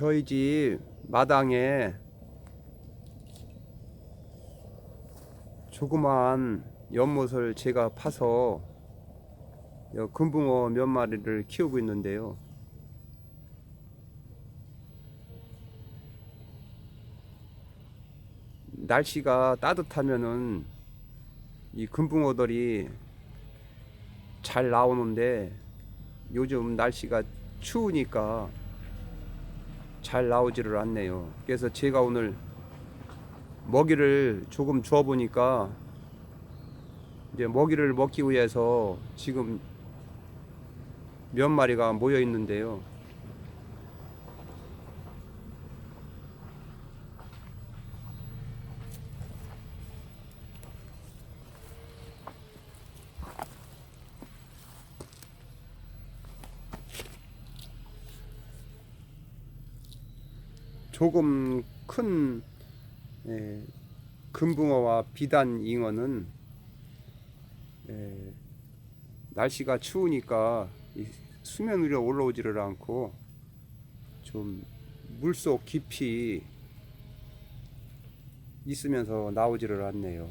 저희 집 마당에 조그만 연못을 제가 파서 여 금붕어 몇 마리를 키우고 있는데요. 날씨가 따뜻하면은 이 금붕어들이 잘 나오는데 요즘 날씨가 추우니까 잘 나오지를 않네요. 그래서 제가 오늘 먹이를 조금 주어 보니까 이제 먹이를 먹기 위해서 지금 몇 마리가 모여 있는데요. 조금 큰 에, 금붕어와 비단 잉어는 에, 날씨가 추우니까 이 수면 위로 올라오지를 않고 좀 물속 깊이 있으면서 나오지를 않네요.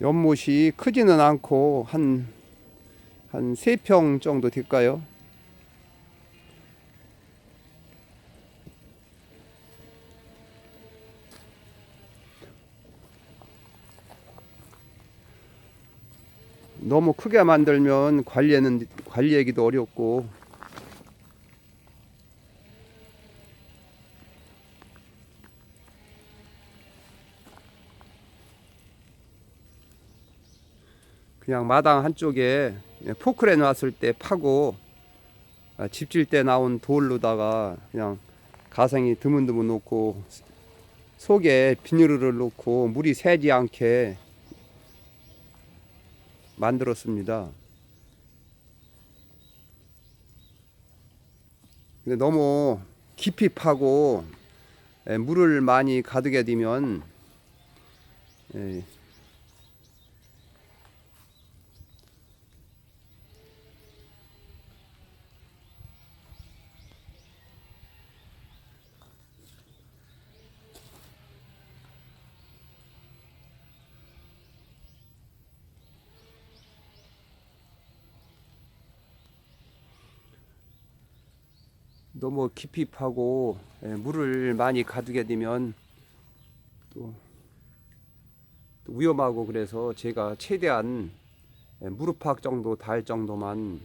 연못이 크지는 않고 한한세평 정도 될까요? 너무 크게 만들면 관리하는 관리하기도 어렵고 그냥 마당 한쪽에 포크레 놨을 때 파고 아, 집질 때 나온 돌로다가 그냥 가생이 드문드문 놓고 속에 비닐을 놓고 물이 새지 않게 만들었습니다. 근데 너무 깊이 파고 에, 물을 많이 가득에 되면 너무 깊이 파고 예, 물을 많이 가두게 되면 또, 또 위험하고 그래서 제가 최대한 예, 무릎팍 정도 닿을 정도만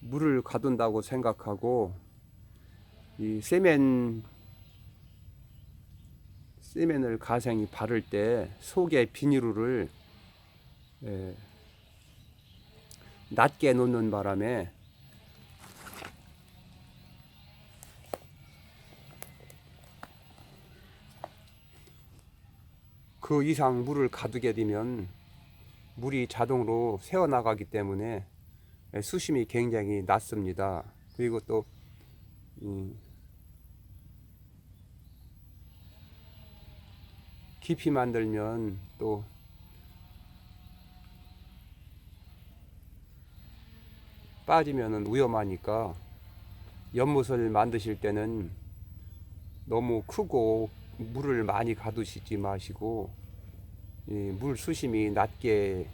물을 가둔다고 생각하고 이 세면 세면을 가생이 바를 때 속에 비닐을 예, 낮게 놓는 바람에 그 이상 물을 가두게 되면 물이 자동으로 새어나가기 때문에 수심이 굉장히 낮습니다. 그리고 또 음, 깊이 만들면 또 빠지면은 위험하니까 연못을 만드실 때는 너무 크고 물을 많이 가두시지 마시고 이물 수심이 낮게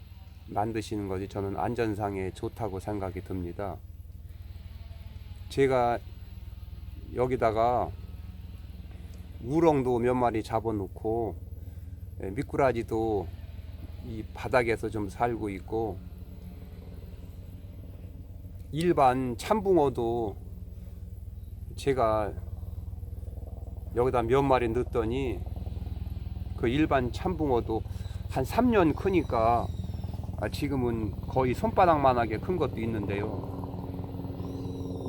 만드시는 것이 저는 안전상에 좋다고 생각이 듭니다. 제가 여기다가 우렁도 몇 마리 잡아놓고 예, 미꾸라지도 이 바닥에서 좀 살고 있고 일반 참붕어도 제가 여기다 몇 마리 넣었더니 그 일반 참붕어도 한 3년 크니까 아, 지금은 거의 손바닥만하게 큰 것도 있는데요.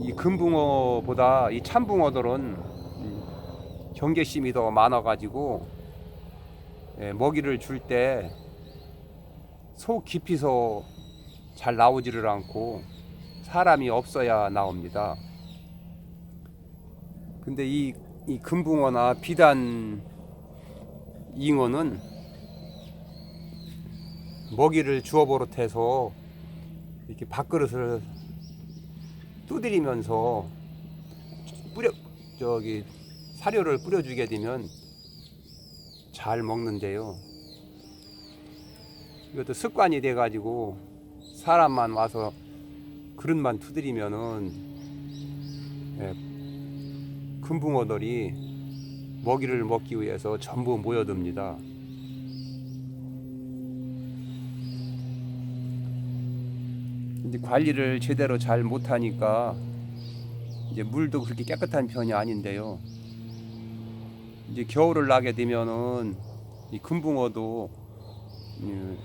이 금붕어보다 이 참붕어들은 음, 경계심이 더 많아가지고 예, 먹이를 줄 때 속 깊이서 잘 나오지를 않고 사람이 없어야 나옵니다. 근데 이, 이 금붕어나 비단 잉어는 먹이를 주워 버릇해서 이렇게 밥그릇을 두드리면서 뿌려 저기 사료를 뿌려주게 되면 잘 먹는데요. 이것도 습관이 돼가지고 사람만 와서 그릇만 두드리면은 예, 금붕어들이 먹이를 먹기 위해서 전부 모여듭니다. 이제 관리를 제대로 잘 못하니까 이제 물도 그렇게 깨끗한 편이 아닌데요. 이제 겨울을 나게 되면은 이 금붕어도 이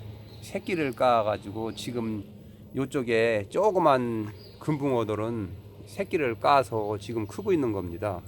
새끼를 까가지고 지금 요쪽에 조그만 금붕어들은 새끼를 까서 지금 크고 있는 겁니다.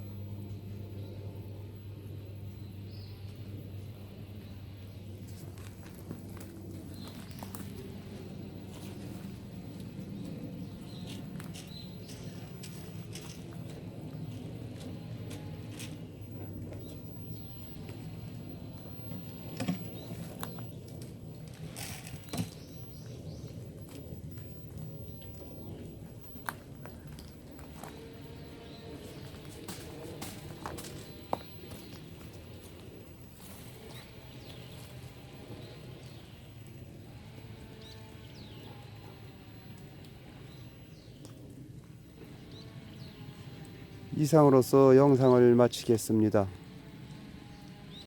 이상으로서 영상을 마치겠습니다.